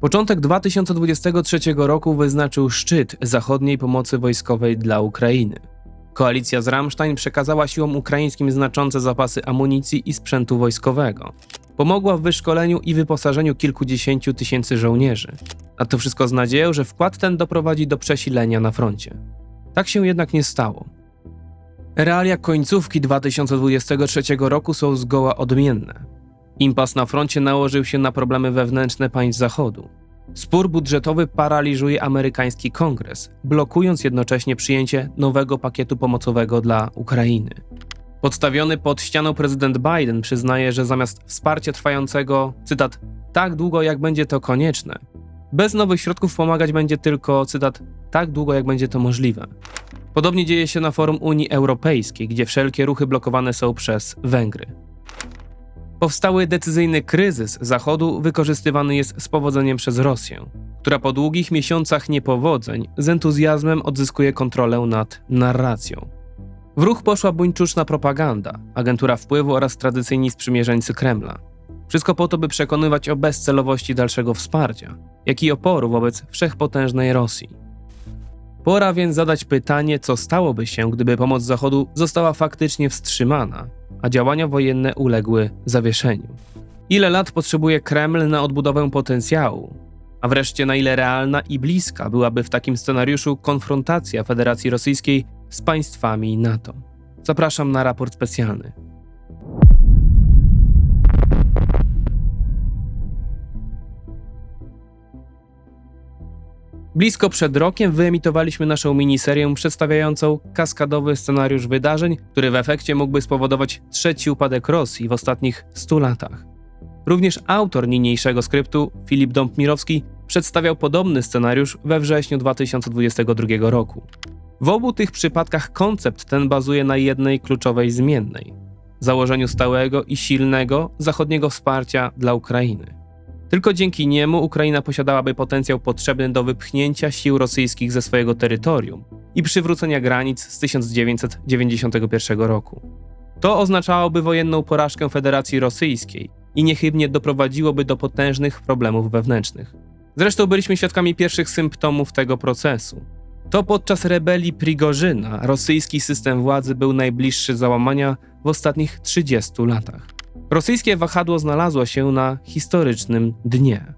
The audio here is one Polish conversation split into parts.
Początek 2023 roku wyznaczył szczyt zachodniej pomocy wojskowej dla Ukrainy. Koalicja z Ramstein przekazała siłom ukraińskim znaczące zapasy amunicji i sprzętu wojskowego. Pomogła w wyszkoleniu i wyposażeniu kilkudziesięciu tysięcy żołnierzy. A to wszystko z nadzieją, że wkład ten doprowadzi do przesilenia na froncie. Tak się jednak nie stało. Realia końcówki 2023 roku są zgoła odmienne. Impas na froncie nałożył się na problemy wewnętrzne państw Zachodu. Spór budżetowy paraliżuje amerykański kongres, blokując jednocześnie przyjęcie nowego pakietu pomocowego dla Ukrainy. Podstawiony pod ścianą prezydent Biden przyznaje, że zamiast wsparcia trwającego, cytat, tak długo jak będzie to konieczne, bez nowych środków pomagać będzie tylko, cytat, tak długo jak będzie to możliwe. Podobnie dzieje się na forum Unii Europejskiej, gdzie wszelkie ruchy blokowane są przez Węgry. Powstały decyzyjny kryzys Zachodu wykorzystywany jest z powodzeniem przez Rosję, która po długich miesiącach niepowodzeń z entuzjazmem odzyskuje kontrolę nad narracją. W ruch poszła buńczuczna propaganda, agentura wpływu oraz tradycyjni sprzymierzeńcy Kremla. Wszystko po to, by przekonywać o bezcelowości dalszego wsparcia, jak i oporu wobec wszechpotężnej Rosji. Pora więc zadać pytanie, co stałoby się, gdyby pomoc Zachodu została faktycznie wstrzymana, a działania wojenne uległy zawieszeniu. Ile lat potrzebuje Kreml na odbudowę potencjału? A wreszcie na ile realna i bliska byłaby w takim scenariuszu konfrontacja Federacji Rosyjskiej z państwami NATO? Zapraszam na raport specjalny. Blisko przed rokiem wyemitowaliśmy naszą miniserię przedstawiającą kaskadowy scenariusz wydarzeń, który w efekcie mógłby spowodować trzeci upadek Rosji w ostatnich 100 latach. Również autor niniejszego skryptu, Filip Dąbmirowski, przedstawiał podobny scenariusz we wrześniu 2022 roku. W obu tych przypadkach koncept ten bazuje na jednej kluczowej zmiennej założeniu stałego i silnego zachodniego wsparcia dla Ukrainy. Tylko dzięki niemu Ukraina posiadałaby potencjał potrzebny do wypchnięcia sił rosyjskich ze swojego terytorium i przywrócenia granic z 1991 roku. To oznaczałoby wojenną porażkę Federacji Rosyjskiej i niechybnie doprowadziłoby do potężnych problemów wewnętrznych. Zresztą byliśmy świadkami pierwszych symptomów tego procesu. To podczas rebelii Prigorzyna rosyjski system władzy był najbliższy załamania w ostatnich 30 latach. Rosyjskie wahadło znalazło się na historycznym dnie.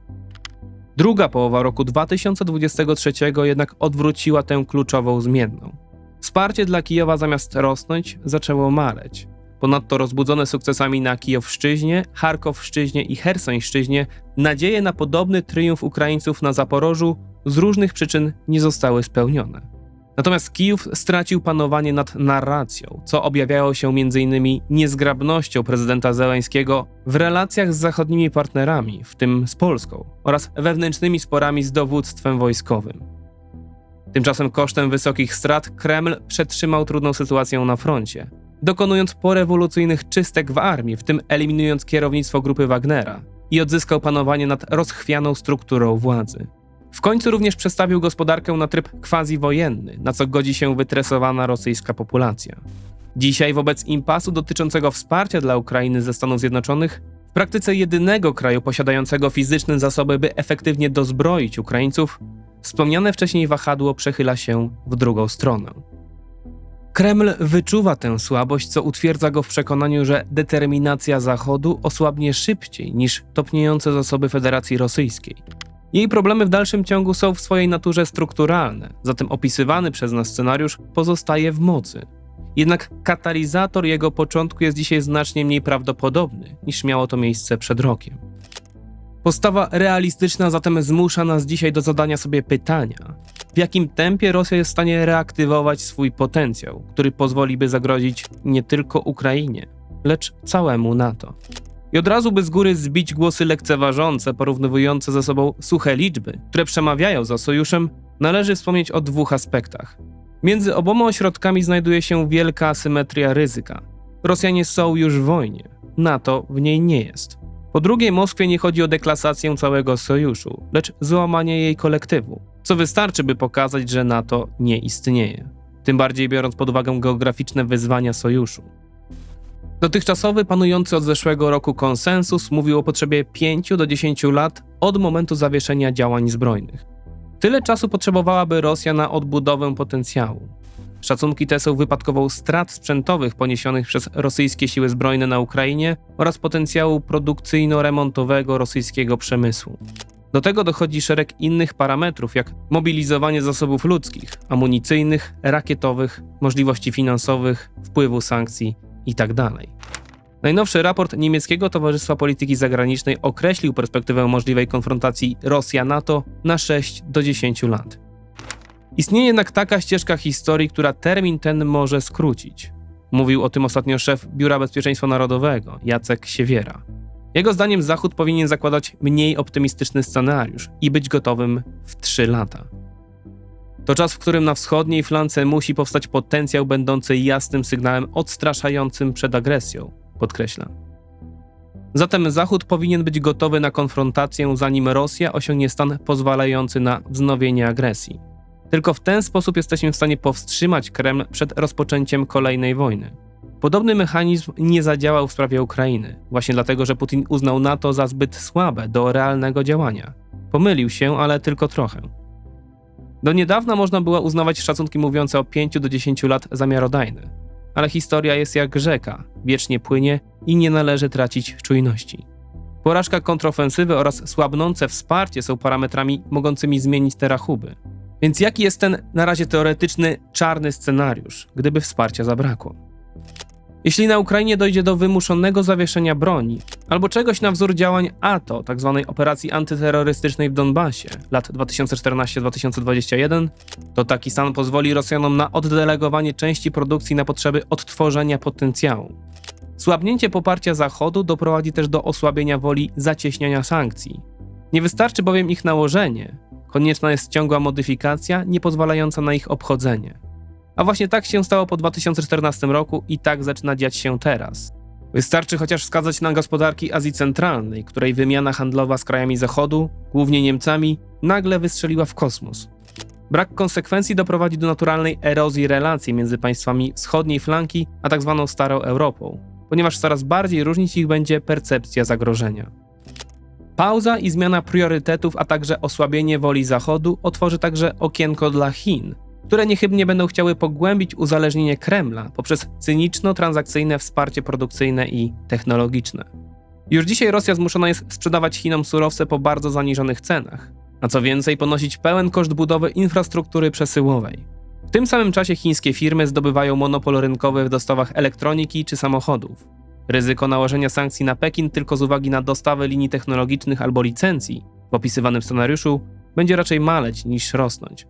Druga połowa roku 2023 jednak odwróciła tę kluczową zmienną. Wsparcie dla Kijowa zamiast rosnąć zaczęło maleć. Ponadto rozbudzone sukcesami na Kijowszczyźnie, Charkowszczyźnie i Hersońszczyźnie nadzieje na podobny triumf Ukraińców na Zaporożu z różnych przyczyn nie zostały spełnione. Natomiast Kijów stracił panowanie nad narracją, co objawiało się m.in. niezgrabnością prezydenta Zeleńskiego w relacjach z zachodnimi partnerami, w tym z Polską, oraz wewnętrznymi sporami z dowództwem wojskowym. Tymczasem kosztem wysokich strat Kreml przetrzymał trudną sytuację na froncie, dokonując porewolucyjnych czystek w armii, w tym eliminując kierownictwo grupy Wagnera i odzyskał panowanie nad rozchwianą strukturą władzy. W końcu również przestawił gospodarkę na tryb quasi-wojenny, na co godzi się wytresowana rosyjska populacja. Dzisiaj wobec impasu dotyczącego wsparcia dla Ukrainy ze Stanów Zjednoczonych, w praktyce jedynego kraju posiadającego fizyczne zasoby, by efektywnie dozbroić Ukraińców, wspomniane wcześniej wahadło przechyla się w drugą stronę. Kreml wyczuwa tę słabość, co utwierdza go w przekonaniu, że determinacja Zachodu osłabnie szybciej niż topniejące zasoby Federacji Rosyjskiej. Jej problemy w dalszym ciągu są w swojej naturze strukturalne, zatem opisywany przez nas scenariusz pozostaje w mocy. Jednak katalizator jego początku jest dzisiaj znacznie mniej prawdopodobny niż miało to miejsce przed rokiem. Postawa realistyczna zatem zmusza nas dzisiaj do zadania sobie pytania, w jakim tempie Rosja jest w stanie reaktywować swój potencjał, który pozwoli by zagrozić nie tylko Ukrainie, lecz całemu NATO. I od razu by z góry zbić głosy lekceważące, porównywujące ze sobą suche liczby, które przemawiają za sojuszem, należy wspomnieć o dwóch aspektach. Między oboma ośrodkami znajduje się wielka asymetria ryzyka. Rosjanie są już w wojnie, NATO w niej nie jest. Po drugie, Moskwie nie chodzi o deklasację całego sojuszu, lecz złamanie jej kolektywu, co wystarczy, by pokazać, że NATO nie istnieje. Tym bardziej biorąc pod uwagę geograficzne wyzwania sojuszu. Dotychczasowy panujący od zeszłego roku konsensus mówił o potrzebie 5 do 10 lat od momentu zawieszenia działań zbrojnych. Tyle czasu potrzebowałaby Rosja na odbudowę potencjału. Szacunki te są wypadkową strat sprzętowych poniesionych przez rosyjskie siły zbrojne na Ukrainie oraz potencjału produkcyjno-remontowego rosyjskiego przemysłu. Do tego dochodzi szereg innych parametrów, jak mobilizowanie zasobów ludzkich, amunicyjnych, rakietowych, możliwości finansowych, wpływu sankcji itd. Najnowszy raport niemieckiego Towarzystwa Polityki Zagranicznej określił perspektywę możliwej konfrontacji Rosja-NATO na 6 do 10 lat. Istnieje jednak taka ścieżka historii, która termin ten może skrócić. Mówił o tym ostatnio szef Biura Bezpieczeństwa Narodowego, Jacek Siewiera. Jego zdaniem Zachód powinien zakładać mniej optymistyczny scenariusz i być gotowym w 3 lata. To czas, w którym na wschodniej flance musi powstać potencjał będący jasnym sygnałem odstraszającym przed agresją, podkreśla. Zatem Zachód powinien być gotowy na konfrontację, zanim Rosja osiągnie stan pozwalający na wznowienie agresji. Tylko w ten sposób jesteśmy w stanie powstrzymać Kreml przed rozpoczęciem kolejnej wojny. Podobny mechanizm nie zadziałał w sprawie Ukrainy, właśnie dlatego, że Putin uznał NATO za zbyt słabe do realnego działania. Pomylił się, ale tylko trochę. Do niedawna można było uznawać szacunki mówiące o 5 do 10 lat za miarodajne, ale historia jest jak rzeka, wiecznie płynie i nie należy tracić czujności. Porażka kontrofensywy oraz słabnące wsparcie są parametrami mogącymi zmienić te rachuby. Więc jaki jest ten na razie teoretyczny czarny scenariusz, gdyby wsparcia zabrakło? Jeśli na Ukrainie dojdzie do wymuszonego zawieszenia broni albo czegoś na wzór działań ATO, tzw. Tak operacji antyterrorystycznej w Donbasie lat 2014-2021, to taki stan pozwoli Rosjanom na oddelegowanie części produkcji na potrzeby odtworzenia potencjału. Słabnięcie poparcia Zachodu doprowadzi też do osłabienia woli zacieśniania sankcji. Nie wystarczy bowiem ich nałożenie, konieczna jest ciągła modyfikacja nie pozwalająca na ich obchodzenie. A właśnie tak się stało po 2014 roku i tak zaczyna dziać się teraz. Wystarczy chociaż wskazać na gospodarki Azji Centralnej, której wymiana handlowa z krajami Zachodu, głównie Niemcami, nagle wystrzeliła w kosmos. Brak konsekwencji doprowadzi do naturalnej erozji relacji między państwami wschodniej flanki a tzw. Tak Starą Europą, ponieważ coraz bardziej różnić ich będzie percepcja zagrożenia. Pauza i zmiana priorytetów, a także osłabienie woli Zachodu otworzy także okienko dla Chin, które niechybnie będą chciały pogłębić uzależnienie Kremla poprzez cyniczno-transakcyjne wsparcie produkcyjne i technologiczne. Już dzisiaj Rosja zmuszona jest sprzedawać Chinom surowce po bardzo zaniżonych cenach, a co więcej ponosić pełen koszt budowy infrastruktury przesyłowej. W tym samym czasie chińskie firmy zdobywają monopol rynkowy w dostawach elektroniki czy samochodów. Ryzyko nałożenia sankcji na Pekin tylko z uwagi na dostawę linii technologicznych albo licencji w opisywanym scenariuszu będzie raczej maleć niż rosnąć.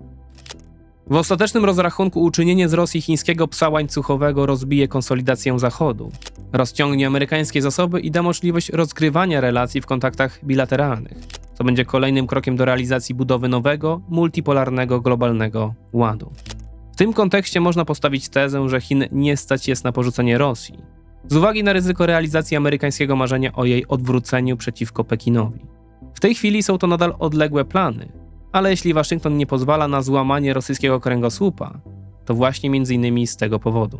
W ostatecznym rozrachunku uczynienie z Rosji chińskiego psa łańcuchowego rozbije konsolidację Zachodu, rozciągnie amerykańskie zasoby i da możliwość rozgrywania relacji w kontaktach bilateralnych, co będzie kolejnym krokiem do realizacji budowy nowego, multipolarnego, globalnego ładu. W tym kontekście można postawić tezę, że Chin nie stać jest na porzucenie Rosji, z uwagi na ryzyko realizacji amerykańskiego marzenia o jej odwróceniu przeciwko Pekinowi. W tej chwili są to nadal odległe plany, ale jeśli Waszyngton nie pozwala na złamanie rosyjskiego kręgosłupa, to właśnie m.in. z tego powodu.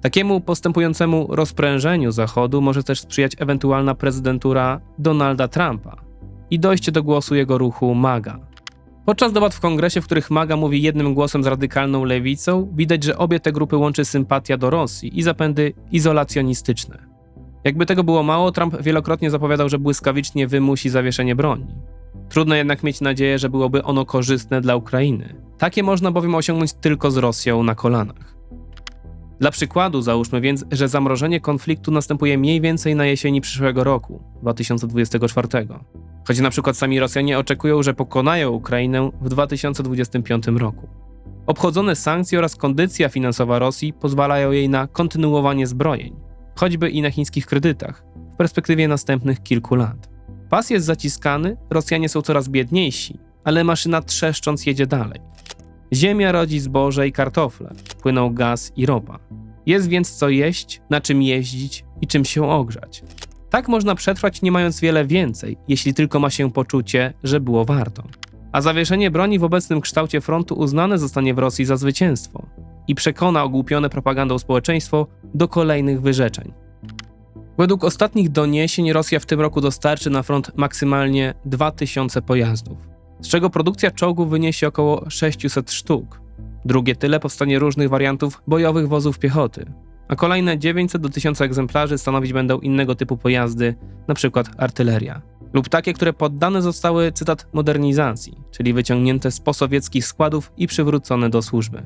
Takiemu postępującemu rozprężeniu Zachodu może też sprzyjać ewentualna prezydentura Donalda Trumpa i dojście do głosu jego ruchu MAGA. Podczas debat w kongresie, w których MAGA mówi jednym głosem z radykalną lewicą, widać, że obie te grupy łączy sympatia do Rosji i zapędy izolacjonistyczne. Jakby tego było mało, Trump wielokrotnie zapowiadał, że błyskawicznie wymusi zawieszenie broni. Trudno jednak mieć nadzieję, że byłoby ono korzystne dla Ukrainy. Takie można bowiem osiągnąć tylko z Rosją na kolanach. Dla przykładu załóżmy więc, że zamrożenie konfliktu następuje mniej więcej na jesieni przyszłego roku, 2024. Choć na przykład sami Rosjanie oczekują, że pokonają Ukrainę w 2025 roku. Obchodzone sankcje oraz kondycja finansowa Rosji pozwalają jej na kontynuowanie zbrojeń, choćby i na chińskich kredytach, w perspektywie następnych kilku lat. Pas jest zaciskany, Rosjanie są coraz biedniejsi, ale maszyna trzeszcząc jedzie dalej. Ziemia rodzi zboże i kartofle, płyną gaz i ropa. Jest więc co jeść, na czym jeździć i czym się ogrzać. Tak można przetrwać nie mając wiele więcej, jeśli tylko ma się poczucie, że było warto. A zawieszenie broni w obecnym kształcie frontu uznane zostanie w Rosji za zwycięstwo. i przekona ogłupione propagandą społeczeństwo do kolejnych wyrzeczeń. Według ostatnich doniesień Rosja w tym roku dostarczy na front maksymalnie 2000 pojazdów, z czego produkcja czołgów wyniesie około 600 sztuk. Drugie tyle powstanie różnych wariantów bojowych wozów piechoty, a kolejne 900 do 1000 egzemplarzy stanowić będą innego typu pojazdy, np. artyleria. Lub takie, które poddane zostały, cytat, modernizacji, czyli wyciągnięte z posowieckich składów i przywrócone do służby.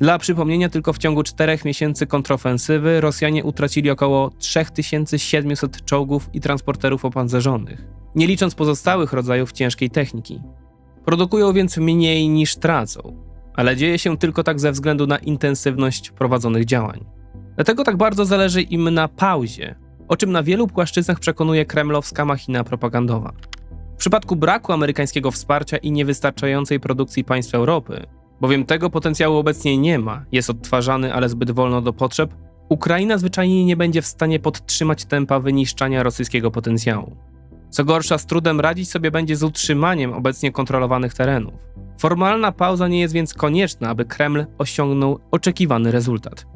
Dla przypomnienia, tylko w ciągu czterech miesięcy kontrofensywy Rosjanie utracili około 3700 czołgów i transporterów opancerzonych, nie licząc pozostałych rodzajów ciężkiej techniki. Produkują więc mniej niż tracą, ale dzieje się tylko tak ze względu na intensywność prowadzonych działań. Dlatego tak bardzo zależy im na pauzie, o czym na wielu płaszczyznach przekonuje kremlowska machina propagandowa. W przypadku braku amerykańskiego wsparcia i niewystarczającej produkcji państw Europy, bowiem tego potencjału obecnie nie ma, jest odtwarzany, ale zbyt wolno do potrzeb, Ukraina zwyczajnie nie będzie w stanie podtrzymać tempa wyniszczania rosyjskiego potencjału. Co gorsza, z trudem radzić sobie będzie z utrzymaniem obecnie kontrolowanych terenów. Formalna pauza nie jest więc konieczna, aby Kreml osiągnął oczekiwany rezultat.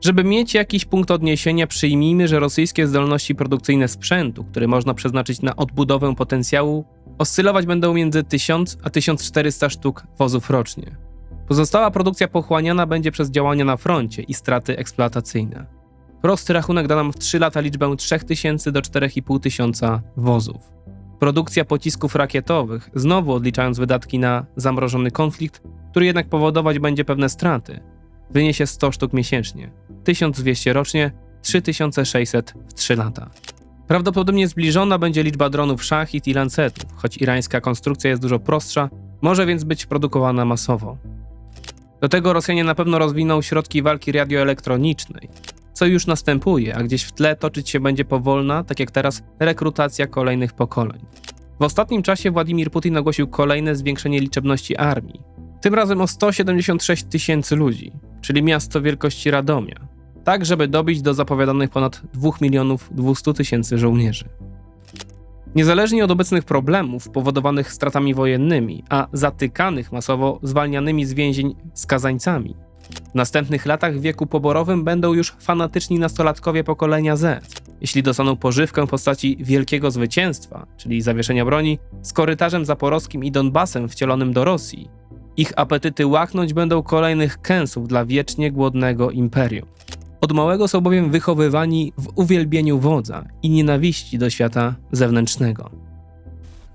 Żeby mieć jakiś punkt odniesienia, przyjmijmy, że rosyjskie zdolności produkcyjne sprzętu, który można przeznaczyć na odbudowę potencjału, oscylować będą między 1000 a 1400 sztuk wozów rocznie. Pozostała produkcja pochłaniana będzie przez działania na froncie i straty eksploatacyjne. Prosty rachunek da nam w 3 lata liczbę 3000 do 4500 wozów. Produkcja pocisków rakietowych, znowu odliczając wydatki na zamrożony konflikt, który jednak powodować będzie pewne straty, wyniesie 100 sztuk miesięcznie, 1200 rocznie, 3600 w 3 lata. Prawdopodobnie zbliżona będzie liczba dronów Shahid i Lancetów, choć irańska konstrukcja jest dużo prostsza, może więc być produkowana masowo. Do tego Rosjanie na pewno rozwiną środki walki radioelektronicznej, co już następuje, a gdzieś w tle toczyć się będzie powolna, tak jak teraz, rekrutacja kolejnych pokoleń. W ostatnim czasie Władimir Putin ogłosił kolejne zwiększenie liczebności armii. Tym razem o 176 tysięcy ludzi, czyli miasto wielkości Radomia, tak żeby dobić do zapowiadanych ponad 2 milionów 200 tysięcy żołnierzy. Niezależnie od obecnych problemów powodowanych stratami wojennymi, a zatykanych masowo zwalnianymi z więzień skazańcami, w następnych latach wieku poborowym będą już fanatyczni nastolatkowie pokolenia Z. Jeśli dostaną pożywkę w postaci wielkiego zwycięstwa, czyli zawieszenia broni, z korytarzem zaporowskim i Donbasem wcielonym do Rosji, ich apetyty łachnąć będą kolejnych kęsów dla wiecznie głodnego imperium. Od małego są bowiem wychowywani w uwielbieniu wodza i nienawiści do świata zewnętrznego.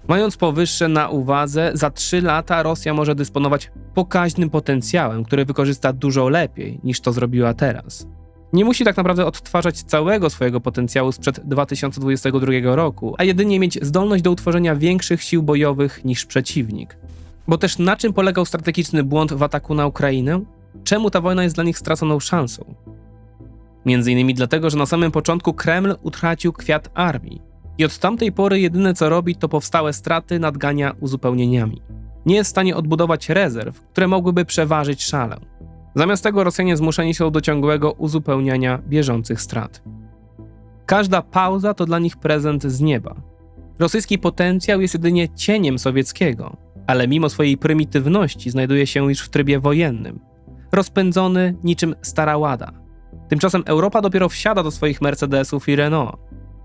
Mając powyższe na uwadze, za 3 lata Rosja może dysponować pokaźnym potencjałem, który wykorzysta dużo lepiej niż to zrobiła teraz. Nie musi tak naprawdę odtwarzać całego swojego potencjału sprzed 2022 roku, a jedynie mieć zdolność do utworzenia większych sił bojowych niż przeciwnik. Bo też na czym polegał strategiczny błąd w ataku na Ukrainę? Czemu ta wojna jest dla nich straconą szansą? Między innymi dlatego, że na samym początku Kreml utracił kwiat armii i od tamtej pory jedyne co robi to powstałe straty nadgania uzupełnieniami. Nie jest w stanie odbudować rezerw, które mogłyby przeważyć szalę. Zamiast tego Rosjanie zmuszeni są do ciągłego uzupełniania bieżących strat. Każda pauza to dla nich prezent z nieba. Rosyjski potencjał jest jedynie cieniem sowieckiego, ale mimo swojej prymitywności znajduje się już w trybie wojennym, rozpędzony niczym stara łada. Tymczasem Europa dopiero wsiada do swoich Mercedesów i Renault.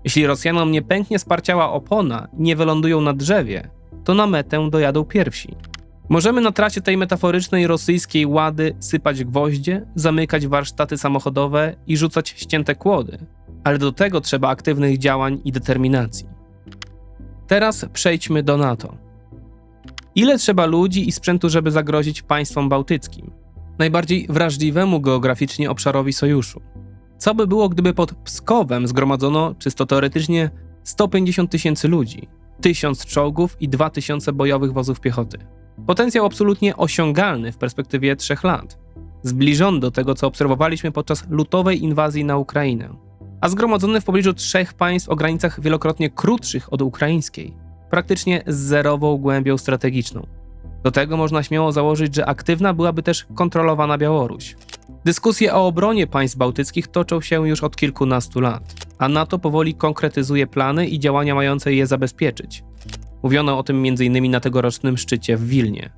Jeśli Rosjanom nie pęknie sparciała opona i nie wylądują na drzewie, to na metę dojadą pierwsi. Możemy na trasie tej metaforycznej rosyjskiej łady sypać gwoździe, zamykać warsztaty samochodowe i rzucać ścięte kłody, ale do tego trzeba aktywnych działań i determinacji. Teraz przejdźmy do NATO. Ile trzeba ludzi i sprzętu, żeby zagrozić państwom bałtyckim, najbardziej wrażliwemu geograficznie obszarowi sojuszu? Co by było, gdyby pod Pskowem zgromadzono, czysto teoretycznie, 150 tysięcy ludzi, 1000 czołgów i 2000 bojowych wozów piechoty? Potencjał absolutnie osiągalny w perspektywie 3 lat, zbliżony do tego, co obserwowaliśmy podczas lutowej inwazji na Ukrainę, a zgromadzony w pobliżu trzech państw o granicach wielokrotnie krótszych od ukraińskiej, praktycznie z zerową głębią strategiczną. Do tego można śmiało założyć, że aktywna byłaby też kontrolowana Białoruś. Dyskusje o obronie państw bałtyckich toczą się już od kilkunastu lat, a NATO powoli konkretyzuje plany i działania mające je zabezpieczyć. Mówiono o tym m.in. na tegorocznym szczycie w Wilnie.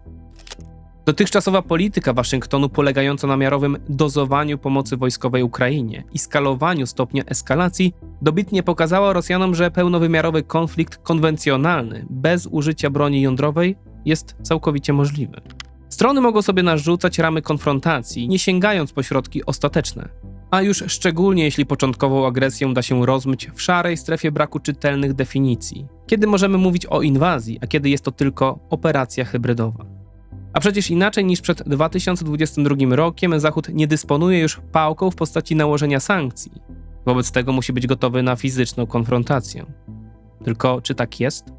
Dotychczasowa polityka Waszyngtonu polegająca na miarowym dozowaniu pomocy wojskowej Ukrainie i skalowaniu stopnia eskalacji dobitnie pokazała Rosjanom, że pełnowymiarowy konflikt konwencjonalny bez użycia broni jądrowej jest całkowicie możliwy. Strony mogą sobie narzucać ramy konfrontacji, nie sięgając po środki ostateczne. A już szczególnie jeśli początkową agresję da się rozmyć w szarej strefie braku czytelnych definicji. Kiedy możemy mówić o inwazji, a kiedy jest to tylko operacja hybrydowa. A przecież inaczej niż przed 2022 rokiem Zachód nie dysponuje już pałką w postaci nałożenia sankcji. Wobec tego musi być gotowy na fizyczną konfrontację. Tylko czy tak jest?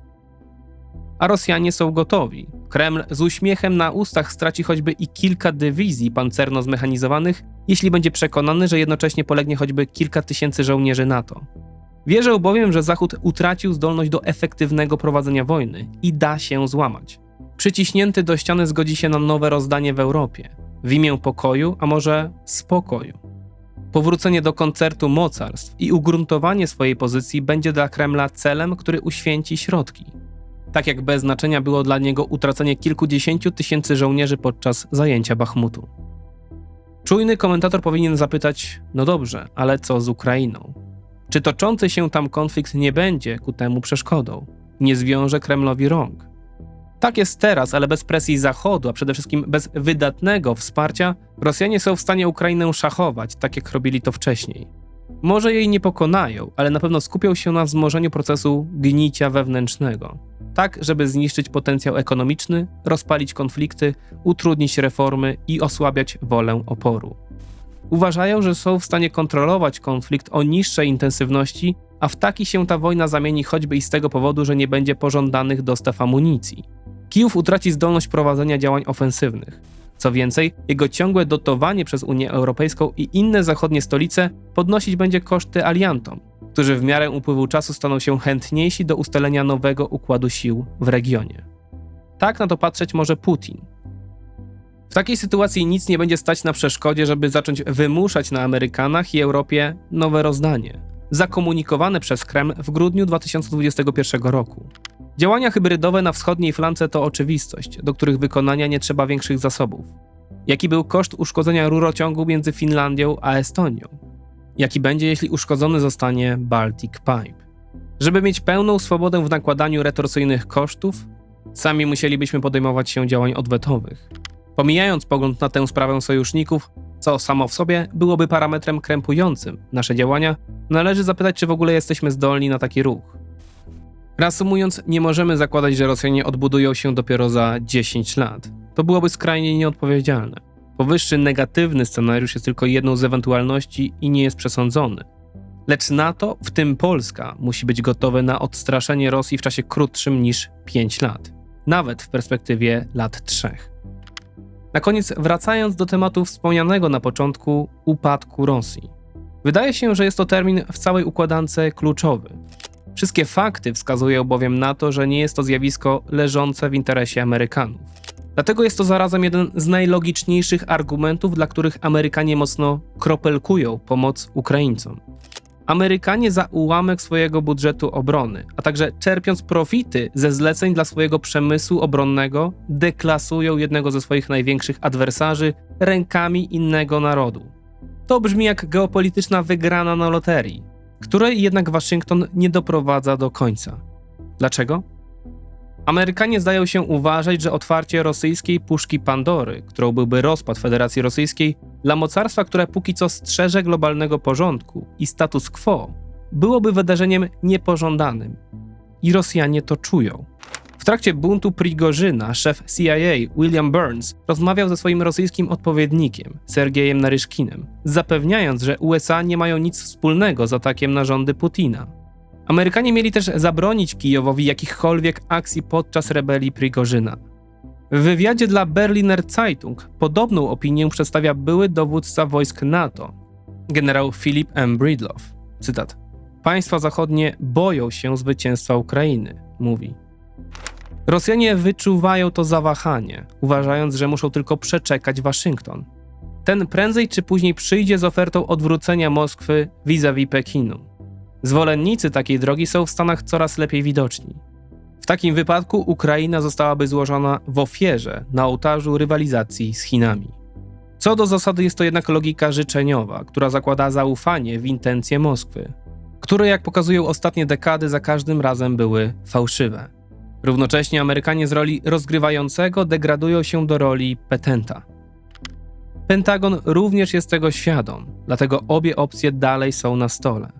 A Rosjanie są gotowi. Kreml z uśmiechem na ustach straci choćby i kilka dywizji pancerno zmechanizowanych, jeśli będzie przekonany, że jednocześnie polegnie choćby kilka tysięcy żołnierzy NATO. Wierzę bowiem, że Zachód utracił zdolność do efektywnego prowadzenia wojny i da się złamać. Przyciśnięty do ściany zgodzi się na nowe rozdanie w Europie. W imię pokoju, a może spokoju. Powrócenie do koncertu mocarstw i ugruntowanie swojej pozycji będzie dla Kremla celem, który uświęci środki. Tak jak bez znaczenia było dla niego utracenie kilkudziesięciu tysięcy żołnierzy podczas zajęcia Bachmutu. Czujny komentator powinien zapytać: No dobrze, ale co z Ukrainą? Czy toczący się tam konflikt nie będzie ku temu przeszkodą? Nie zwiąże Kremlowi rąk? Tak jest teraz, ale bez presji Zachodu, a przede wszystkim bez wydatnego wsparcia, Rosjanie są w stanie Ukrainę szachować, tak jak robili to wcześniej. Może jej nie pokonają, ale na pewno skupią się na wzmożeniu procesu gnicia wewnętrznego. Tak, żeby zniszczyć potencjał ekonomiczny, rozpalić konflikty, utrudnić reformy i osłabiać wolę oporu. Uważają, że są w stanie kontrolować konflikt o niższej intensywności, a w taki się ta wojna zamieni choćby i z tego powodu, że nie będzie pożądanych dostaw amunicji. Kijów utraci zdolność prowadzenia działań ofensywnych. Co więcej, jego ciągłe dotowanie przez Unię Europejską i inne zachodnie stolice podnosić będzie koszty aliantom, którzy w miarę upływu czasu staną się chętniejsi do ustalenia nowego układu sił w regionie. Tak na to patrzeć może Putin. W takiej sytuacji nic nie będzie stać na przeszkodzie, żeby zacząć wymuszać na Amerykanach i Europie nowe rozdanie, zakomunikowane przez Kreml w grudniu 2021 roku. Działania hybrydowe na wschodniej flance to oczywistość, do których wykonania nie trzeba większych zasobów. Jaki był koszt uszkodzenia rurociągu między Finlandią a Estonią? Jaki będzie, jeśli uszkodzony zostanie Baltic Pipe? Żeby mieć pełną swobodę w nakładaniu retorsyjnych kosztów, sami musielibyśmy podejmować się działań odwetowych. Pomijając pogląd na tę sprawę sojuszników, co samo w sobie byłoby parametrem krępującym nasze działania, należy zapytać, czy w ogóle jesteśmy zdolni na taki ruch. Reasumując, nie możemy zakładać, że Rosjanie odbudują się dopiero za 10 lat. To byłoby skrajnie nieodpowiedzialne. Powyższy negatywny scenariusz jest tylko jedną z ewentualności i nie jest przesądzony. Lecz NATO, w tym Polska, musi być gotowe na odstraszenie Rosji w czasie krótszym niż 5 lat, nawet w perspektywie lat 3. Na koniec, wracając do tematu wspomnianego na początku upadku Rosji. Wydaje się, że jest to termin w całej układance kluczowy. Wszystkie fakty wskazują bowiem na to, że nie jest to zjawisko leżące w interesie Amerykanów. Dlatego jest to zarazem jeden z najlogiczniejszych argumentów, dla których Amerykanie mocno kropelkują pomoc Ukraińcom. Amerykanie za ułamek swojego budżetu obrony, a także czerpiąc profity ze zleceń dla swojego przemysłu obronnego, deklasują jednego ze swoich największych adwersarzy rękami innego narodu. To brzmi jak geopolityczna wygrana na loterii, której jednak Waszyngton nie doprowadza do końca. Dlaczego? Amerykanie zdają się uważać, że otwarcie rosyjskiej puszki Pandory, którą byłby rozpad Federacji Rosyjskiej, dla mocarstwa, które póki co strzeże globalnego porządku i status quo, byłoby wydarzeniem niepożądanym. I Rosjanie to czują. W trakcie buntu Prigorzyna szef CIA William Burns rozmawiał ze swoim rosyjskim odpowiednikiem, Sergiejem Naryszkinem, zapewniając, że USA nie mają nic wspólnego z atakiem na rządy Putina. Amerykanie mieli też zabronić Kijowowi jakichkolwiek akcji podczas rebelii Prigorzyna. W wywiadzie dla Berliner Zeitung podobną opinię przedstawia były dowódca wojsk NATO, generał Philip M. Breedlove. Cytat. Państwa zachodnie boją się zwycięstwa Ukrainy, mówi. Rosjanie wyczuwają to zawahanie, uważając, że muszą tylko przeczekać Waszyngton. Ten prędzej czy później przyjdzie z ofertą odwrócenia Moskwy vis-a-vis Pekinu. Zwolennicy takiej drogi są w Stanach coraz lepiej widoczni. W takim wypadku Ukraina zostałaby złożona w ofierze na ołtarzu rywalizacji z Chinami. Co do zasady jest to jednak logika życzeniowa, która zakłada zaufanie w intencje Moskwy, które jak pokazują ostatnie dekady za każdym razem były fałszywe. Równocześnie Amerykanie z roli rozgrywającego degradują się do roli petenta. Pentagon również jest tego świadom, dlatego obie opcje dalej są na stole.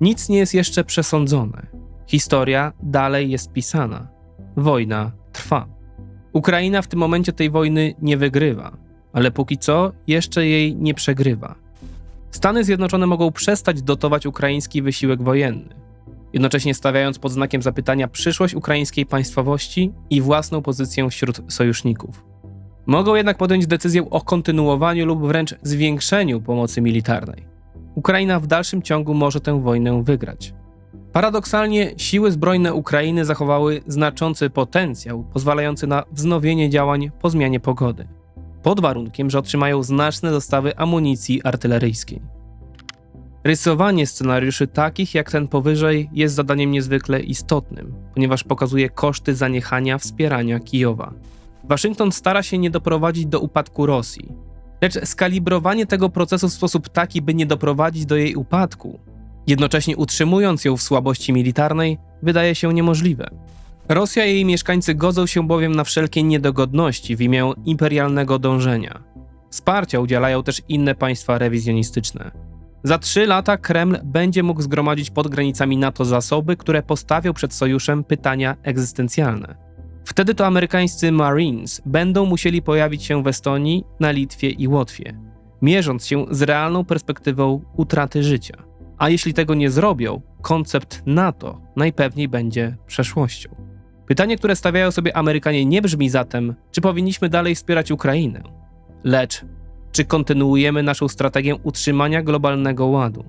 Nic nie jest jeszcze przesądzone. Historia dalej jest pisana. Wojna trwa. Ukraina w tym momencie tej wojny nie wygrywa, ale póki co jeszcze jej nie przegrywa. Stany Zjednoczone mogą przestać dotować ukraiński wysiłek wojenny, jednocześnie stawiając pod znakiem zapytania przyszłość ukraińskiej państwowości i własną pozycję wśród sojuszników. Mogą jednak podjąć decyzję o kontynuowaniu lub wręcz zwiększeniu pomocy militarnej. Ukraina w dalszym ciągu może tę wojnę wygrać. Paradoksalnie siły zbrojne Ukrainy zachowały znaczący potencjał pozwalający na wznowienie działań po zmianie pogody, pod warunkiem, że otrzymają znaczne dostawy amunicji artyleryjskiej. Rysowanie scenariuszy takich jak ten powyżej jest zadaniem niezwykle istotnym, ponieważ pokazuje koszty zaniechania wspierania Kijowa. Waszyngton stara się nie doprowadzić do upadku Rosji, lecz skalibrowanie tego procesu w sposób taki, by nie doprowadzić do jej upadku, jednocześnie utrzymując ją w słabości militarnej, wydaje się niemożliwe. Rosja i jej mieszkańcy godzą się bowiem na wszelkie niedogodności w imię imperialnego dążenia. Wsparcia udzielają też inne państwa rewizjonistyczne. Za trzy lata Kreml będzie mógł zgromadzić pod granicami NATO zasoby, które postawią przed sojuszem pytania egzystencjalne. Wtedy to amerykańscy Marines będą musieli pojawić się w Estonii, na Litwie i Łotwie, mierząc się z realną perspektywą utraty życia. A jeśli tego nie zrobią, koncept NATO najpewniej będzie przeszłością. Pytanie, które stawiają sobie Amerykanie, nie brzmi zatem, czy powinniśmy dalej wspierać Ukrainę, lecz czy kontynuujemy naszą strategię utrzymania globalnego ładu.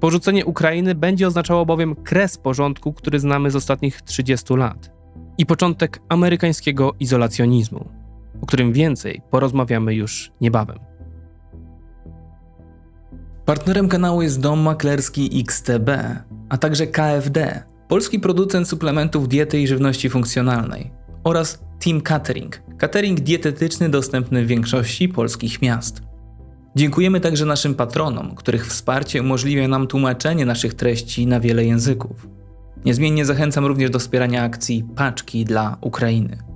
Porzucenie Ukrainy będzie oznaczało bowiem kres porządku, który znamy z ostatnich 30 lat i początek amerykańskiego izolacjonizmu, o którym więcej porozmawiamy już niebawem. Partnerem kanału jest dom maklerski XTB, a także KFD, polski producent suplementów diety i żywności funkcjonalnej, oraz Team Catering, catering dietetyczny dostępny w większości polskich miast. Dziękujemy także naszym patronom, których wsparcie umożliwia nam tłumaczenie naszych treści na wiele języków. Niezmiennie zachęcam również do wspierania akcji Paczki dla Ukrainy.